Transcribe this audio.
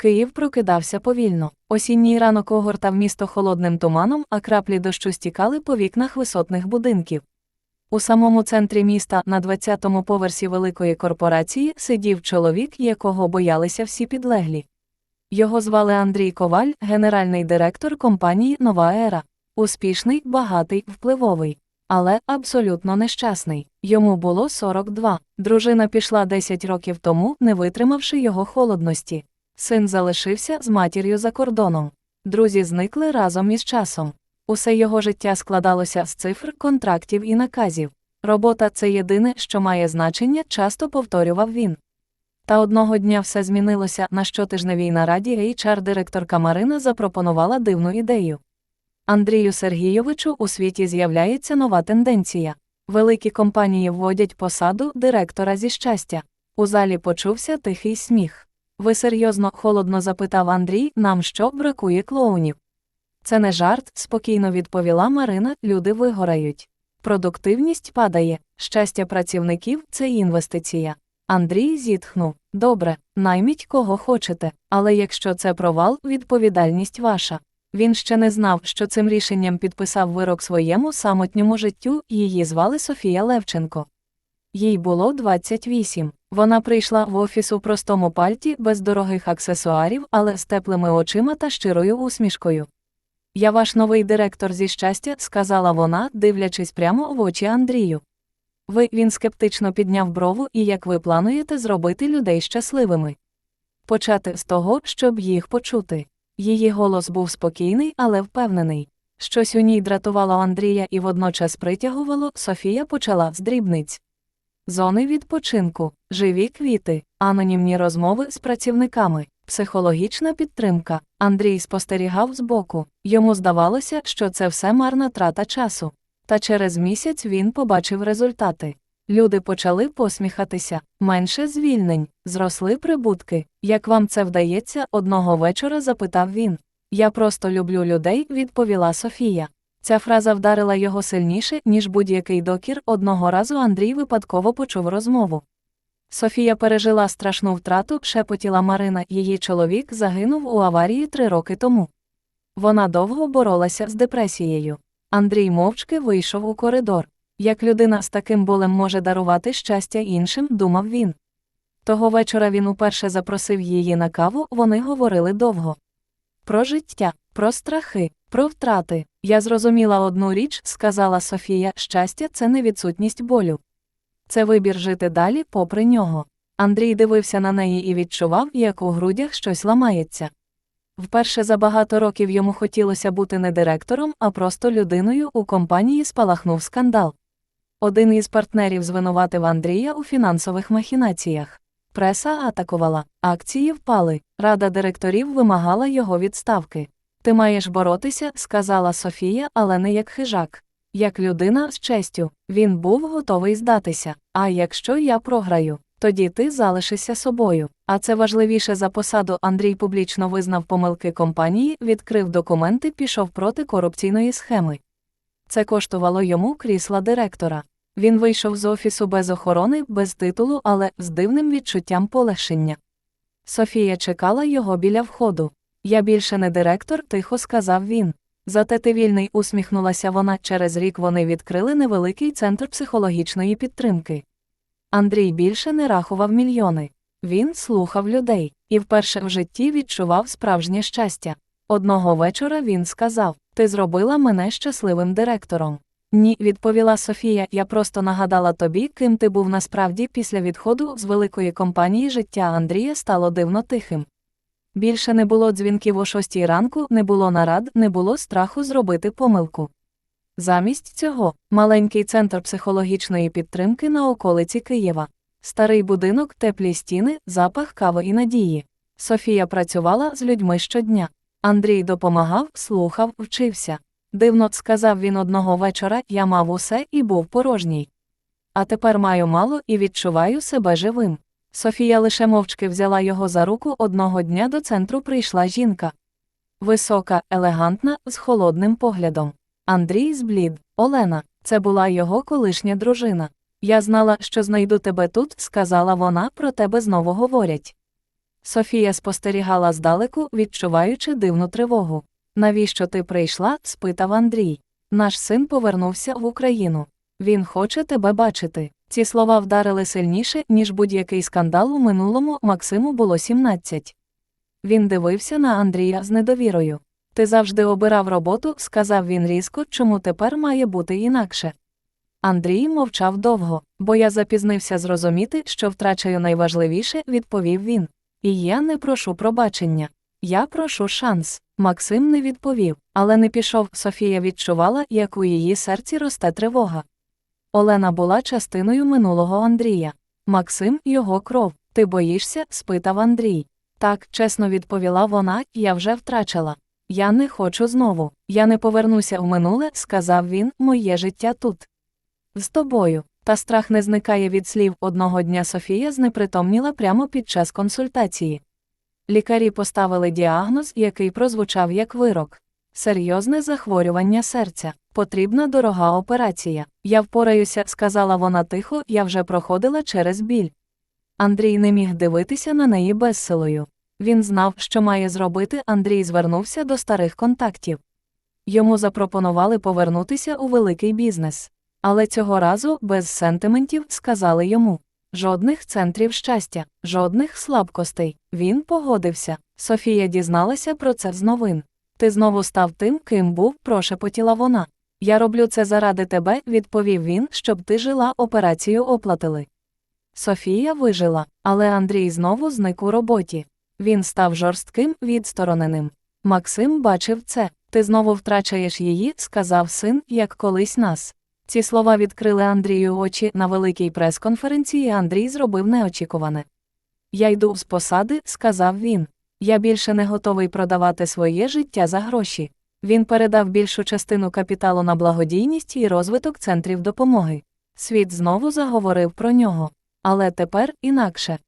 Київ прокидався повільно. Осінній ранок огортав місто холодним туманом, а краплі дощу стікали по вікнах висотних будинків. У самому центрі міста, на 20-му поверсі великої корпорації, сидів чоловік, якого боялися всі підлеглі. Його звали Андрій Коваль, генеральний директор компанії Нова Ера. Успішний, багатий, впливовий. Але абсолютно нещасний. Йому було 42. Дружина пішла 10 років тому, не витримавши його холодності. Син залишився з матір'ю за кордоном. Друзі зникли разом із часом. Усе його життя складалося з цифр, контрактів і наказів. Робота це єдине, що має значення, часто повторював він. Та одного дня все змінилося на щотижневій нараді HR-директорка Марина запропонувала дивну ідею. Андрію Сергійовичу у світі з'являється нова тенденція. Великі компанії вводять посаду директора зі щастя. У залі почувся тихий сміх. Ви серйозно холодно запитав Андрій, нам що бракує клоунів. Це не жарт, спокійно відповіла Марина, люди вигорають. Продуктивність падає, щастя працівників це інвестиція. Андрій зітхнув Добре, найміть кого хочете, але якщо це провал, відповідальність ваша. Він ще не знав, що цим рішенням підписав вирок своєму самотньому життю, її звали Софія Левченко. Їй було 28. Вона прийшла в офіс у простому пальті без дорогих аксесуарів, але з теплими очима та щирою усмішкою. Я ваш новий директор зі щастя, сказала вона, дивлячись прямо в очі Андрію. Ви він скептично підняв брову і як ви плануєте зробити людей щасливими? Почати з того, щоб їх почути. Її голос був спокійний, але впевнений. Щось у ній дратувало Андрія і водночас притягувало, Софія почала з дрібниць. Зони відпочинку, живі квіти, анонімні розмови з працівниками, психологічна підтримка. Андрій спостерігав збоку. Йому здавалося, що це все марна трата часу. Та через місяць він побачив результати. Люди почали посміхатися, менше звільнень, зросли прибутки. Як вам це вдається, одного вечора запитав він. Я просто люблю людей, відповіла Софія. Ця фраза вдарила його сильніше, ніж будь-який докір. Одного разу Андрій випадково почув розмову. Софія пережила страшну втрату, шепотіла Марина, її чоловік загинув у аварії три роки тому. Вона довго боролася з депресією. Андрій мовчки вийшов у коридор. Як людина з таким болем може дарувати щастя іншим, думав він. Того вечора він уперше запросив її на каву, вони говорили довго. Про життя, про страхи, про втрати. Я зрозуміла одну річ, сказала Софія, щастя це не відсутність болю. Це вибір жити далі, попри нього. Андрій дивився на неї і відчував, як у грудях щось ламається. Вперше за багато років йому хотілося бути не директором, а просто людиною у компанії спалахнув скандал. Один із партнерів звинуватив Андрія у фінансових махінаціях. Преса атакувала, акції впали, рада директорів вимагала його відставки. Ти маєш боротися, сказала Софія, але не як хижак. Як людина з честю, він був готовий здатися. А якщо я програю, тоді ти залишишся собою. А це важливіше за посаду. Андрій публічно визнав помилки компанії, відкрив документи, пішов проти корупційної схеми. Це коштувало йому крісла директора. Він вийшов з офісу без охорони, без титулу, але з дивним відчуттям полегшення. Софія чекала його біля входу. Я більше не директор, тихо сказав він. Зате ти вільний, усміхнулася вона. Через рік вони відкрили невеликий центр психологічної підтримки. Андрій більше не рахував мільйони. Він слухав людей і вперше в житті відчував справжнє щастя. Одного вечора він сказав: Ти зробила мене щасливим директором. Ні, відповіла Софія, я просто нагадала тобі, ким ти був насправді після відходу з великої компанії життя Андрія стало дивно тихим. Більше не було дзвінків о шостій ранку, не було нарад, не було страху зробити помилку. Замість цього маленький центр психологічної підтримки на околиці Києва, старий будинок, теплі стіни, запах кави і надії. Софія працювала з людьми щодня. Андрій допомагав, слухав, вчився. Дивно, сказав він одного вечора, я мав усе і був порожній. А тепер маю мало і відчуваю себе живим. Софія лише мовчки взяла його за руку одного дня до центру прийшла жінка. Висока, елегантна, з холодним поглядом. Андрій зблід, Олена, це була його колишня дружина. Я знала, що знайду тебе тут, сказала вона, про тебе знову говорять. Софія спостерігала здалеку, відчуваючи дивну тривогу. Навіщо ти прийшла? спитав Андрій. Наш син повернувся в Україну. Він хоче тебе бачити. Ці слова вдарили сильніше, ніж будь-який скандал у минулому Максиму було 17. Він дивився на Андрія з недовірою. Ти завжди обирав роботу, сказав він різко, чому тепер має бути інакше. Андрій мовчав довго, бо я запізнився зрозуміти, що втрачаю найважливіше, відповів він. І я не прошу пробачення. Я прошу шанс. Максим не відповів, але не пішов. Софія відчувала, як у її серці росте тривога. Олена була частиною минулого Андрія. Максим його кров. Ти боїшся? спитав Андрій. Так, чесно відповіла вона, я вже втрачала. Я не хочу знову. Я не повернуся в минуле, сказав він, моє життя тут. З тобою. Та страх не зникає від слів. Одного дня Софія знепритомніла прямо під час консультації. Лікарі поставили діагноз, який прозвучав як вирок. Серйозне захворювання серця. Потрібна дорога операція. Я впораюся, сказала вона тихо, я вже проходила через біль. Андрій не міг дивитися на неї безсилою. Він знав, що має зробити. Андрій звернувся до старих контактів. Йому запропонували повернутися у великий бізнес. Але цього разу, без сентиментів, сказали йому жодних центрів щастя, жодних слабкостей. Він погодився. Софія дізналася про це з новин. Ти знову став тим, ким був, прошепотіла вона. Я роблю це заради тебе, відповів він, щоб ти жила, операцію оплатили. Софія вижила, але Андрій знову зник у роботі. Він став жорстким, відстороненим. Максим бачив це. Ти знову втрачаєш її, сказав син, як колись нас. Ці слова відкрили Андрію очі на великій прес-конференції. Андрій зробив неочікуване. Я йду з посади, сказав він. Я більше не готовий продавати своє життя за гроші. Він передав більшу частину капіталу на благодійність і розвиток центрів допомоги. Світ знову заговорив про нього. Але тепер інакше.